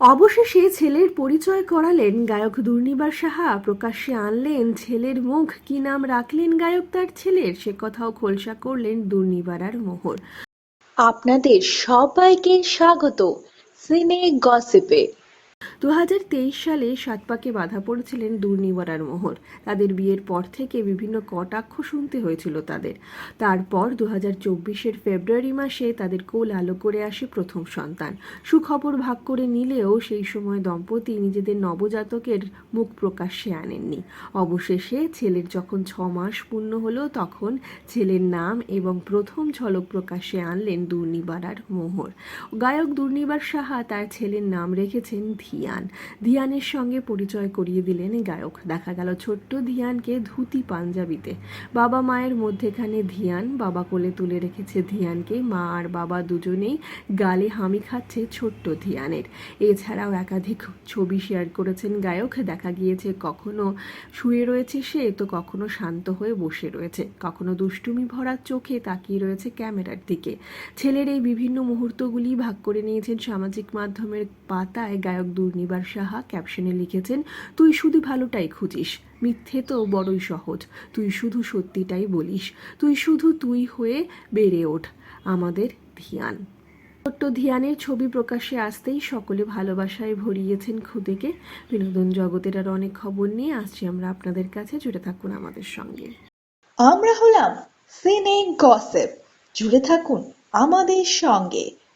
অবশেষে ছেলের পরিচয় করালেন গায়ক দুর্নিবার সাহা। প্রকাশ্যে আনলেন ছেলের মুখ। কি নাম রাখলেন গায়ক তার ছেলের? সে কথাও খোলসা করলেন দুর্নিবার আর মোহর। আপনাদের সবাইকে স্বাগত। সিনে গসিপে। দু হাজার তেইশ সালে সাত পাকে বাধা পড়েছিলেন দুর্নিবারার মোহর। তাদের বিয়ের পর থেকে বিভিন্ন কটাক্ষ শুনতে হয়েছিল তাদের। তারপর দু হাজার চব্বিশের ফেব্রুয়ারি মাসে তাদের কোল আলো করে আসে প্রথম সন্তান। সুখবর ভাগ করে নিলেও সেই সময় দম্পতি নিজেদের নবজাতকের মুখ প্রকাশ্যে আনেননি। অবশেষে ছেলের যখন ছ মাস পূর্ণ হলো, তখন ছেলের নাম এবং প্রথম ঝলক প্রকাশ্যে আনলেন দুর্নিবারার মোহর। গায়ক দুর্নিবার সাহা তার ছেলের নাম রেখেছেন ধিয়ান। ধিয়ানের সঙ্গে পরিচয় করিয়ে দিলেন গায়ক। দেখা গেল ছোট্ট ধিয়ানকে ধুতি পাঞ্জাবিতে। বাবা মায়ের মধ্যেখানে ধিয়ান, বাবা কোলে তুলে রেখেছে ধিয়ানকে। মা আর বাবা দুজনেই গালে হামি খাচ্ছে ছোট্ট ধিয়ানের। এছাড়াও একাধিক ছবি শেয়ার করেছেন গায়ক। দেখা গিয়েছে কখনো শুয়ে রয়েছে সে, তো কখনো শান্ত হয়ে বসে রয়েছে। কখনো দুষ্টুমি ভরা চোখে তাকিয়ে রয়েছে ক্যামেরার দিকে। ছেলের এই বিভিন্ন মুহূর্তগুলি ভাগ করে নিয়েছেন সামাজিক মাধ্যমের পাতায় গায়ক দুর্নিবার সাহা ক্যাপশনে লিখেছেন, তুই শুধু ভালোটাই খুঁজিস, মিথ্যে তো বড়ই সহজ। তুই শুধু সত্যিটাই বলিস, তুই শুধু তুই হয়ে বেড়ে ওঠ। আমাদের ধিয়ান। ছোট্ট ধিয়ানের ছবি প্রকাশ্যে আসতেই সকলে ভালোবাসায় ভরিয়েছেন খুদেকে। বিনোদন জগতের আর অনেক খবর নিয়ে আসছি আমরা আপনাদের কাছে। জুড়ে থাকুন আমাদের সঙ্গে। আমরা হলাম সিনে গসিপ। জুড়ে থাকুন আমাদের সঙ্গে।